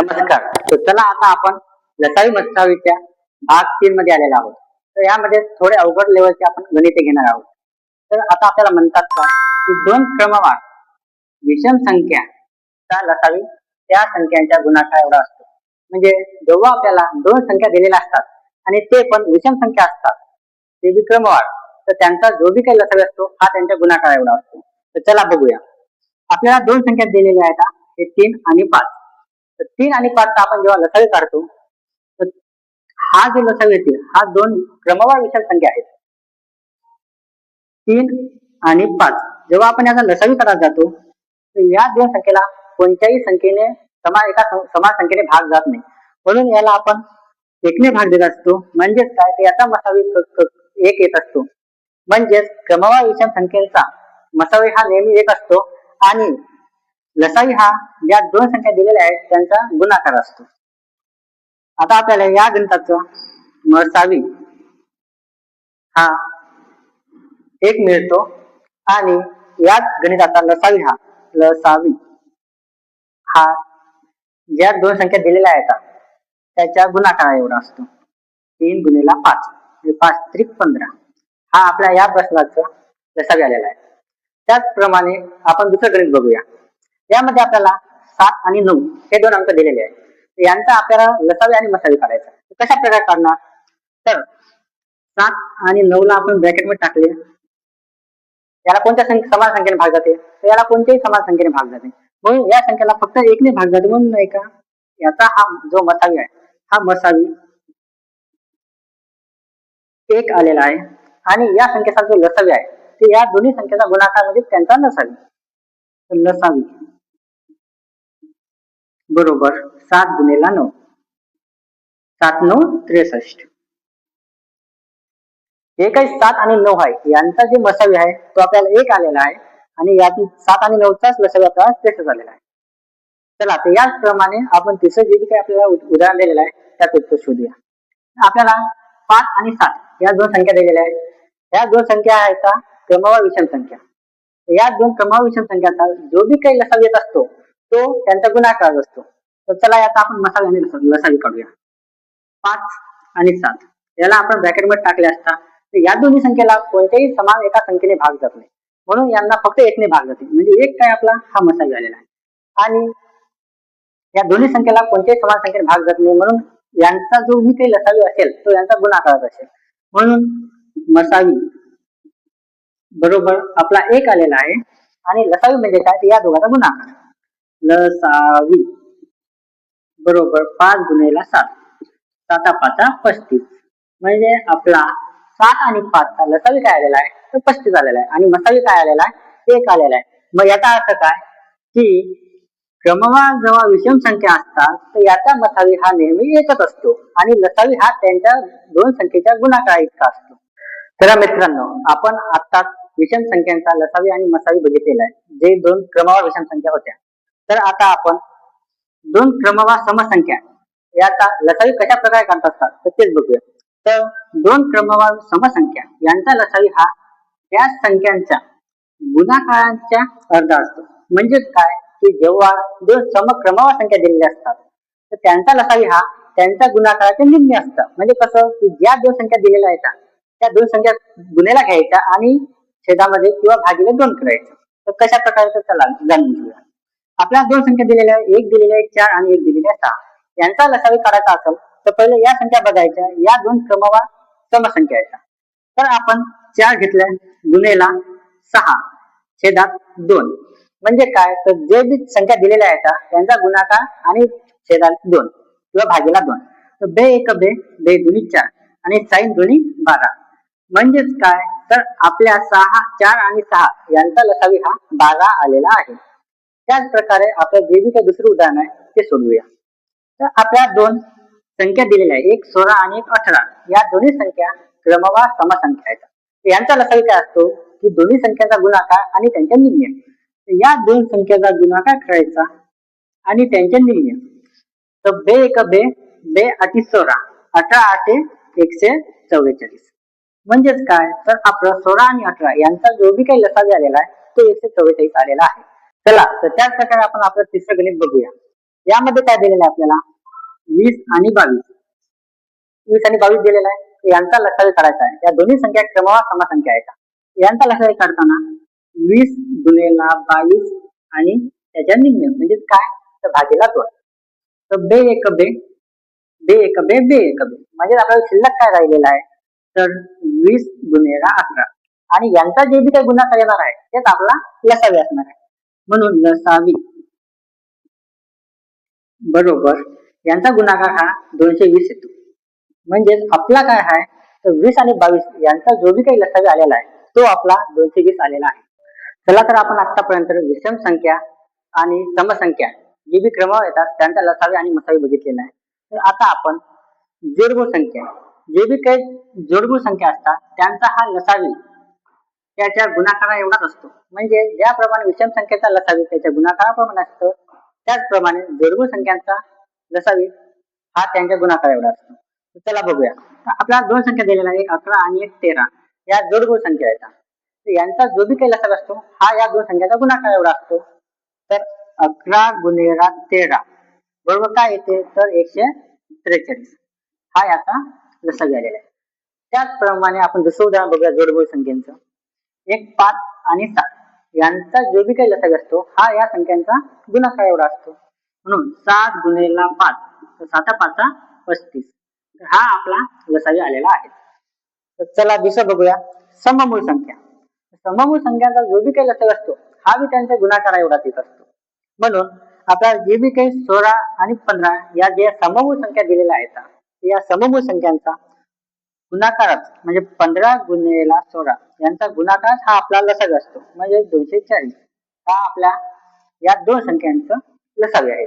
नमस्कार तर चला आता आपण लसावी मस्तावीच्या भाग तीन मध्ये आलेला आहोत. तर यामध्ये थोडे अवघड लेवलचे आपण गणिते घेणार आहोत. तर आता आपल्याला म्हणतात का की दोन क्रमवार विषम संख्या चा लसावी त्या संख्यांच्या गुणाकार एवढा असतो. म्हणजे जेव्हा आपल्याला दोन संख्या दिलेल्या असतात आणि ते पण विषम संख्या असतात ते बी क्रमवार तर त्यांचा जो बी काही लसावी असतो हा त्यांच्या गुणाकार एवढा असतो. तर चला बघूया. आपल्याला दोन संख्या दिलेल्या आहेत हे तीन आणि पाच. तर तीन आणि पाच आपण जेव्हा लसावी काढतो तर हा जो लसावी येतील हा दोन क्रमवार विशाल संख्या आहेत. तीन आणि पाच. जेव्हा आपण याचा लसावी करत जातो तर या दोन संख्येला कोणत्याही संख्येने समान एका समान संख्येने भाग जात नाही. म्हणून याला आपण एकने भाग देत असतो. म्हणजेच काय? तर याचा मसावी एक येत असतो. म्हणजेच क्रमवार विषम संख्येचा मसावी हा नेहमी एक असतो आणि लसावी हा ज्या दोन संख्या दिलेल्या आहेत त्यांचा गुणाकार असतो. आता आपल्याला या गणिताचा मसावी हा एक मिळतो आणि याच गणिताचा लसावी हा लसावी. हा ज्या दोन संख्या दिलेल्या आहेत त्याच्या गुणाकार एवढा असतो. तीन गुणेला पाच म्हणजे पाच त्रिक पंधरा. हा आपल्या या प्रश्नाचा लसावी आलेला आहे. त्याचप्रमाणे आपण दुसरं गणित बघूया. यामध्ये आपल्याला सात आणि नऊ हे दोन अंक दिलेले आहेत. यांचा आपल्याला लसावी आणि मसावी काढायचा कशा प्रकारे काढणार? तर सात आणि नऊ ला आपण ब्रॅकेटमध्ये टाकले. याला कोणत्या समान संख्येने भाग जाते? तर याला कोणत्याही समान संख्येने भाग जाते. म्हणून या संख्येला फक्त एकने भाग जाते म्हणून नाही का? याचा हा जो मसावी आहे हा मसावी एक आलेला आहे. आणि या संख्येचा जो लसावी आहे ते या दोन्ही संख्येचा गुणाकार म्हणजे त्यांचा लसावी. लसावी. बरोबर सात गुणेला नऊ. सात नऊ त्रेसष्ट. हे काही सात आणि नऊ आहे. यांचा जे मसावी आहे तो आपल्याला एक आलेला आहे. आणि यातून सात आणि नऊचाच लसावी आपल्याला त्रेसष्ट आलेला आहे. चला तर याचप्रमाणे आपण तिसरं जे काही आपल्याला उदाहरण दिलेलं आहे त्यात उत्तर शोधूया. आपल्याला पाच आणि सात या दोन संख्या दिलेल्या आहेत. या दोन संख्या आहेत का? क्रमवा विषम संख्या या दोन क्रमवा विषम संख्याचा जो बी काही लसावी येत असतो तो त्यांचा गुणाकार असतो. तर चला याचा आपण मसाला आणि लसावी काढूया. पाच आणि सात. याला आपण ब्रॅकेटमध्ये टाकले असता तर या दोन्ही संख्येला कोणत्याही समान एका संख्येने भाग जात नाही. म्हणून यांना फक्त एकने भाग जाते. म्हणजे एक काय आपला? हा मसावी आलेला आहे. आणि या दोन्ही संख्येला कोणत्याही समान संख्येने भाग जात नाही. म्हणून यांचा जो मी काही लसावी असेल तो यांचा गुणाकार असेल. म्हणून मसावी बरोबर आपला एक आलेला आहे. आणि लसावी म्हणजे काय? या दोघांचा गुणाकार. लसावी बरोबर पाच गुन्हेला सात. साता पाचा पस्तीस. म्हणजे आपला सात आणि पाचचा लसावी काय आलेला आहे? तर पस्तीस आलेला आहे. आणि मसावी काय आलेला आहे? एक आलेला आहे. मग याचा अर्थ काय? की क्रमवार जेव्हा विषम संख्या असतात तर याचा मसावी हा नेहमी एकच असतो. आणि लसावी हा त्यांच्या दोन संख्येच्या गुणाकार इतका असतो. तर मित्रांनो आपण आता विषम संख्यांचा लसावी आणि मसावी बघितलेला आहे. जे दोन क्रमवार विषम संख्या होत्या. तर आता आपण दोन क्रमवार समसंख्या याचा लसावी कशा प्रकारे काढत असतात तर तेच बघूया. तर दोन क्रमवार समसंख्या यांचा लसावी हा त्या संख्यांच्या गुणाकारांच्या अर्धा असतो. म्हणजेच काय? की जेव्हा दोन समक्रमवार संख्या दिलेल्या असतात तर त्यांचा लसावी हा त्यांच्या गुणाकाराच्या निम्न असतं. म्हणजे कसं? की ज्या दोन संख्या दिलेल्या आहेत त्या दोन संख्या गुन्ह्याला घ्यायच्या आणि छेदामध्ये किंवा भागीला दोन करायचं. तर कशा प्रकारे तर चला जाणून घेऊया. आपल्याला दोन संख्या दिलेल्या आहे एक दिलेली आहे चार आणि एक दिलेली आहे सहा. यांचा लसावी काढायचा असेल तर पहिले या संख्या बघायच्या. या दोन क्रमवार समसंख्या आहेत. तर आपण चार घेतल्या गुन्हेला सहा छेदात दोन. म्हणजे काय? तर जे बी संख्या दिलेल्या आहेत त्यांचा गुणाकार आणि छेदात दोन किंवा भागीला दोन. तर बे एक बे बे दोन्ही चार आणि साईन दोन्ही बारा. म्हणजेच काय? तर आपल्या सहा चार आणि सहा यांचा लसावी हा बारा आलेला आहे. त्याच प्रकारे आपलं जे बी काही दुसरं उदाहरण आहे ते सोडवूया. तर आपल्या दोन संख्या दिलेल्या आहे एक सोळा आणि एक अठरा. या दोन्ही संख्या क्रमवार समसंख्या आहेत. यांचा लसाई काय असतो? की दोन्ही संख्याचा गुणाकार आणि त्यांच्या निम्य या दोन संख्येचा गुणाकार करायचा आणि त्यांच्या निम्य तर बे एक बे बे आठी सोळा. अठरा आठे एकशे चव्वेचाळीस. म्हणजेच काय? तर आपलं सोळा आणि अठरा यांचा जो बी काही लसावी आलेला आहे तो एकशे चव्वेचाळीस आलेला आहे. चला तर त्याच प्रकारे आपण आपलं तिसरं गणित बघूया. यामध्ये काय दिलेलं आहे आपल्याला? वीस आणि बावीस. वीस आणि बावीस दिलेला आहे. यांचा लसावी काढायचा आहे. या दोन्ही संख्या क्रमवार समसंख्या का यांचा लसावी काढताना वीस गुणेला बावीस आणि त्याच्या निम्मे म्हणजे काय? तर भागेला दोन. तर बे एक बे बे एक बे बे एक बे. म्हणजे आपल्याला शिल्लक काय राहिलेला आहे? तर वीस गुणेला अकरा. आणि यांचा जे बी काही गुन्हा येणार आहे तेच आपला लसावी असणार आहे. म्हणून लसावी बरोबर. यांचा गुणाकार हा दोनशे वीस येतो. म्हणजेच आपला काय आहे तर वीस आणि बावीस. यांचा जो बी काही लसावी आलेला आहे तो आपला दोनशे वीस आलेला आहे. चला तर आपण आतापर्यंत विषम संख्या आणि समसंख्या जे बी क्रमावर येतात त्यांचा लसावी आणि मसावी बघितलेला आहे. तर आता आपण जोडगुण संख्या. जे बी काही जोडगुण संख्या असतात त्यांचा हा लसावी त्याच्या गुणाकारा एवढाच असतो. म्हणजे ज्याप्रमाणे विषम संख्येचा लसावी त्याच्या गुणाकाराप्रमाणे असतो. त्याचप्रमाणे दुर्गुण संख्यांचा लसावी हा त्यांच्या गुणाकार एवढा असतो. चला बघूया. आपल्याला दोन संख्या दिलेल्या एक अकरा आणि एक तेरा. या जोडगुण संख्या आहेत. यांचा जो बी काही लसावी असतो हा या दोन संख्याचा गुणाकार एवढा असतो. तर अकरा गुणेरा तेरा. बरोबर काय येते? तर एकशे त्रेचाळीस. हा याचा लसावी आलेला आहे. त्याचप्रमाणे आपण दुसरं उदाहरण बघूया जोडगोळ संख्येचं. एक पाच आणि सात. यांचा जो बी काही लसाग असतो हा या संख्यांचा गुणाकार एवढा असतो. म्हणून सात गुणेला पाच तर साता पाचा पस्तीस. हा आपला लसावी आलेला आहे. तर चला दुसरं बघूया. सममूळ संख्या. सममूळ संख्यांचा जो बी काही लसाग असतो हा बी त्यांच्या गुणाकारा एवढाच येत असतो. म्हणून आपल्याला जे बी काही सोळा आणि पंधरा या ज्या सममूळ संख्या दिलेल्या आहेत या सममूळ संख्यांचा गुणाकारच म्हणजे पंधरा गुणेला सोळा. यांचा गुणाकार हा आपला लसाग असतो. म्हणजे दोनशे चाळीस. हा आपल्या या दोन संख्यांचं लसावी आहे.